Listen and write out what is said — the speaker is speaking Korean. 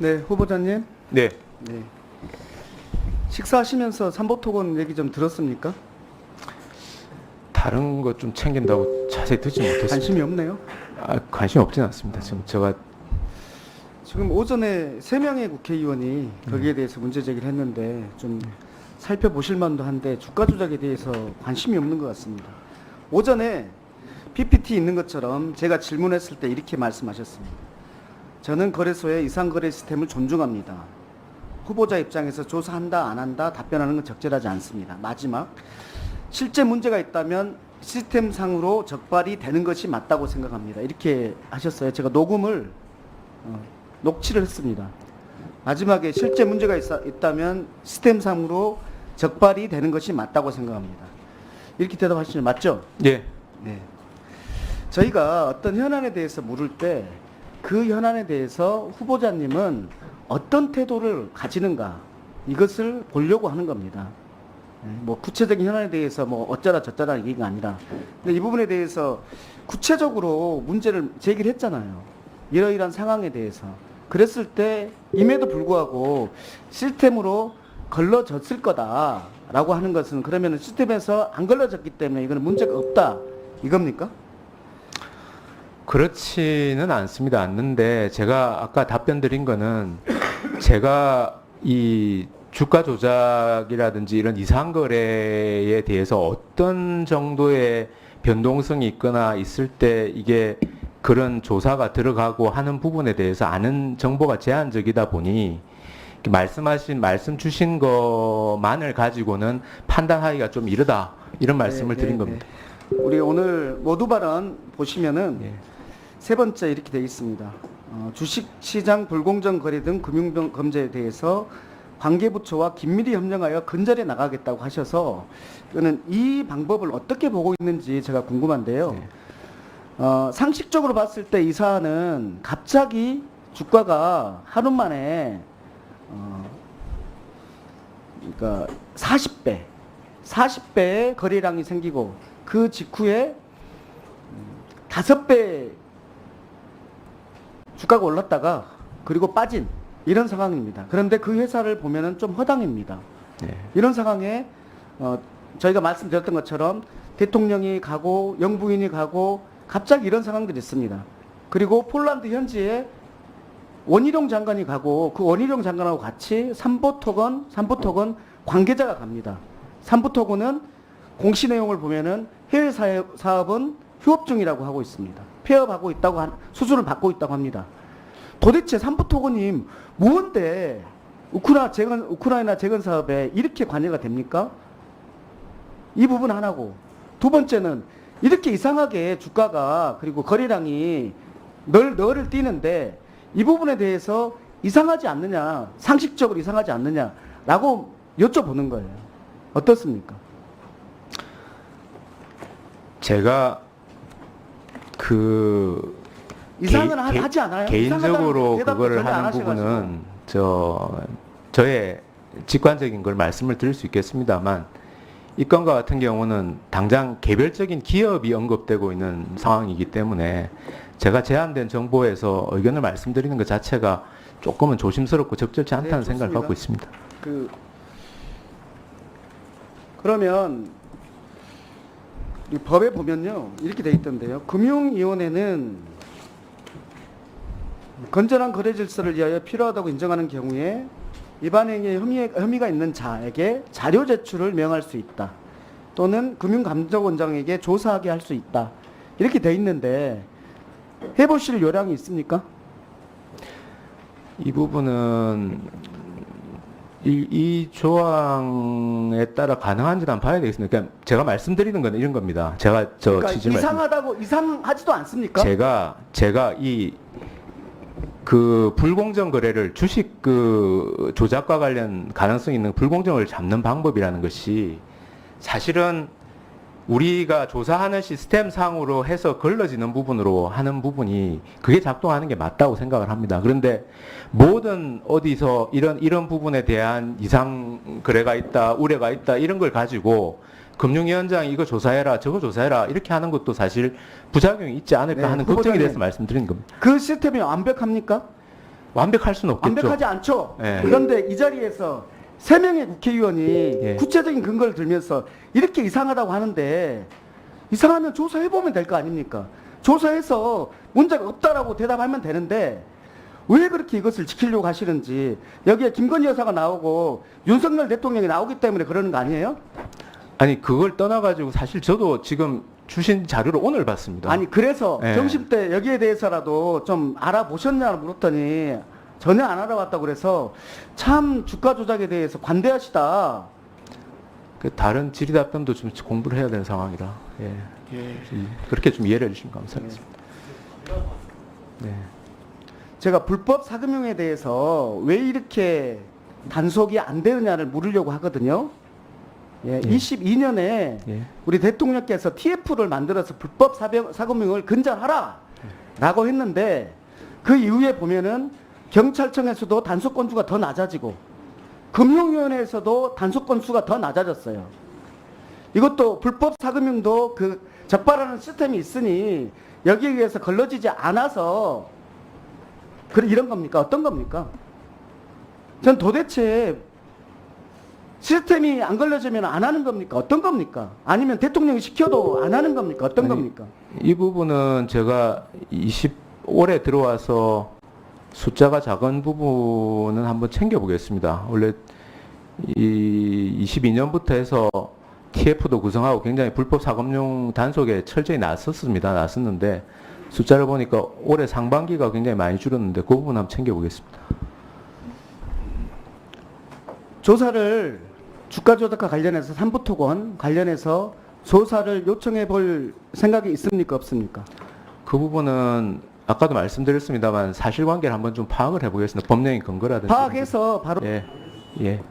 네, 후보자님. 네. 네. 식사하시면서 삼보토건 얘기 좀 들었습니까? 다른 거좀 챙긴다고 자세히 듣지 못했습니다. 관심이 없네요. 아, 관심 없진 않습니다. 지금 제가 지금 오전에 세 명의 국회의원이 거기에 대해서 문제 제기를 했는데 좀 살펴보실 만도 한데 주가 조작에 대해서 관심이 없는 것 같습니다. 오전에 PPT 있는 것처럼 제가 질문했을 때 이렇게 말씀하셨습니다. 저는 거래소의 이상거래 시스템을 존중합니다. 후보자 입장에서 조사한다 안 한다 답변하는 건 적절하지 않습니다. 마지막 실제 문제가 있다면 시스템상으로 적발이 되는 것이 맞다고 생각합니다. 이렇게 하셨어요. 제가 녹음을 어, 녹취를 했습니다. 마지막에 실제 문제가 있, 있다면 시스템상으로 적발이 되는 것이 맞다고 생각합니다. 이렇게 대답하시면 맞죠? 예. 네. 저희가 어떤 현안에 대해서 물을 때 그 현안에 대해서 후보자님은 어떤 태도를 가지는가 이것을 보려고 하는 겁니다. 네, 뭐 구체적인 현안에 대해서 뭐 어쩌라 저쩌라 얘기가 아니라 근데 이 부분에 대해서 구체적으로 문제를 제기를 했잖아요. 이러이러한 상황에 대해서 그랬을 때 임에도 불구하고 시스템으로 걸러졌을 거다라고 하는 것은 그러면 시스템에서 안 걸러졌기 때문에 이거는 문제가 없다 이겁니까? 그렇지는 않습니다. 않는데 제가 아까 답변 드린 거는 제가 이 주가 조작이라든지 이런 이상 거래에 대해서 어떤 정도의 변동성이 있거나 있을 때 이게 그런 조사가 들어가고 하는 부분에 대해서 아는 정보가 제한적이다 보니 말씀하신 말씀 주신 것만을 가지고는 판단하기가 좀 이르다 이런 말씀을 네, 드린 네, 겁니다. 네. 우리 오늘 모두 발언 보시면은 예. 세 번째 이렇게 되어 있습니다. 어, 주식시장 불공정 거래 등 금융 범죄에 대해서 관계부처와 긴밀히 협력하여 근절해 나가겠다고 하셔서 저는 이 방법을 어떻게 보고 있는지 제가 궁금한데요. 네. 어, 상식적으로 봤을 때 이 사안은 갑자기 주가가 하루 만에 어, 그러니까 40배, 40배의 거래량이 생기고 그 직후에 음, 다섯 배 주가가 올랐다가 그리고 빠진 이런 상황입니다. 그런데 그 회사를 보면은 좀 허당입니다. 네. 이런 상황에 어, 저희가 말씀드렸던 것처럼 대통령이 가고 영부인이 가고 갑자기 이런 상황들이 있습니다. 그리고 폴란드 현지에 원희룡 장관이 가고 그 원희룡 장관하고 같이 삼보토건 삼보토건 관계자가 갑니다. 삼보토건은 공시 내용을 보면은 해외 사업- 사업은 휴업 중이라고 하고 있습니다. 폐업하고 있다고 한, 수술을 받고 있다고 합니다. 도대체 삼부토건님 무언데 우크라 재건 우크라이나 재건 사업에 이렇게 관여가 됩니까? 이 부분 하나고 두 번째는 이렇게 이상하게 주가가 그리고 거래량이 널 너를 뛰는데 이 부분에 대해서 이상하지 않느냐 상식적으로 이상하지 않느냐라고 여쭤보는 거예요. 어떻습니까? 제가 그 이상은 개- 하- 개- 하 지 않아요? 개인적으로 그거를 하는. 부분은 저 저의 직관적인 걸 말씀을 드릴 수 있겠습니다만 이 건과 같은 경우는 당장 개별적인 기업이 언급되고 있는 상황이기 때문에 제가 제한된 정보에서 의견을 말씀드리는 것 자체가 조금은 조심스럽고 적절치 않다는 네, 생각을. 갖고 있습니다. 그 그러면 이 법에 보면요 이렇게 돼 있던데요 금융위원회는 건전한 거래 질서를 위하여 필요하다고 인정하는 경우에 위반 행위에 혐의, 혐의 가 있는 자에게 자료 제출을 명할 수 있다 또는 금융감독원장에게 조사하게 할 수 있다 이렇게 돼 있는데 해보실 요량이 있습니까? 이 부분은 이, 이 조항에 따라 가능한지는 한번 봐야 되겠습니다. 그러니까 제가 말씀드리는 건 이런 겁니다. 제가 저 그러니까 취지를 말씀- 이상하다고 이상하지도 않습니까? 제가 제가 이 그 불공정 거래를 주식 그 조작과 관련 가능성 있는 불공정을 잡는 방법이라는 것이 사실은 우리가 조사하는 시스템 상으로 해서 걸러지는 부분으로 하는 부분이 그게 작동하는 게 맞다고 생각을 합니다. 그런데 모든 어디서 이런 이런 부분에 대한 이상 거래가 있다, 우려가 있다 이런 걸 가지고 금융위원장이 이거 조사해라, 저거 조사해라 이렇게 하는 것도 사실 부작용이 있지 않을까 네, 하는 후보자님. 걱정에 대해서 말씀드린 겁니다. 그 시스템이 완벽합니까? 완벽할 수는 없겠죠. 완벽하지 않죠. 예. 그런데 이 자리에서 세 명의 국회의원이 예. 구체적인 근거를 들면서 이렇게 이상하다고 하는데 이상하면 조사해 보면 될 거 아닙니까? 조사해서 문제가 없다라고 대답하면 되는데 왜 그렇게 이것을 지키려고 하시는지 여기에 김건희 여사가 나오고 윤석열 대통령이 나오기 때문에 그러는 거 아니에요? 아니 그걸 떠나가지고 사실 저도 지금 주신 자료를 오늘 봤습니다. 아니 그래서 예. 점심 때 여기에 대해서라도 좀 알아보셨냐 물었더니 전혀 안 알아봤다고 그래서 참 주가 조작에 대해서 관대하시다. 그 다른 질의 답변도 좀 공부를 해야 되는 상황이라 예. 좀 그렇게 좀 이해를 해주시면 감사하겠습니다. 네. 제가 불법 사금융에 대해서 왜 이렇게 단속이 안 되느냐를 물으려고 하거든요. 예, 예. 22년에 예. 우리 대통령께서 TF를 만들어서 불법 사병- 사금융을 근절하라 라고 했는데 그 이후에 보면은 경찰청에서도 단속 건수가 더 낮아지고 금융위원회에서도 단속 건수가 더 낮아졌어요. 이것도 불법 사금융도 그 적발하는 시스템이 있으니 여기에 의해서 걸러지지 않아서 그래 이런 겁니까? 어떤 겁니까? 전 도대체 시스템이 안 걸려지면 안 하는 겁니까? 어떤 겁니까? 아니면 대통령이 시켜도 안 하는 겁니까? 어떤 아니, 겁니까? 이 부분은 제가 20 올해 들어와서 숫자가 작은 부분은 한번 챙겨보겠습니다. 원래 이 22년부터 해서 TF도 구성하고 굉장히 불법 사금융 단속에 철저히 나섰습니다. 나섰는데 숫자를 보니까 올해 상반기가 굉장히 많이 줄었는데 그 부분 한번 챙겨보겠습니다. 조사를 주가 조작과 관련해서 삼부토건 관련해서 조사를 요청해 볼 생각이 있습니까? 없습니까? 그 부분은 아까도 말씀드렸습니다만 사실관계를 한번 좀 파악을 해보겠습니다. 법령의 근거라든지. 파악해서 바로 예, 예.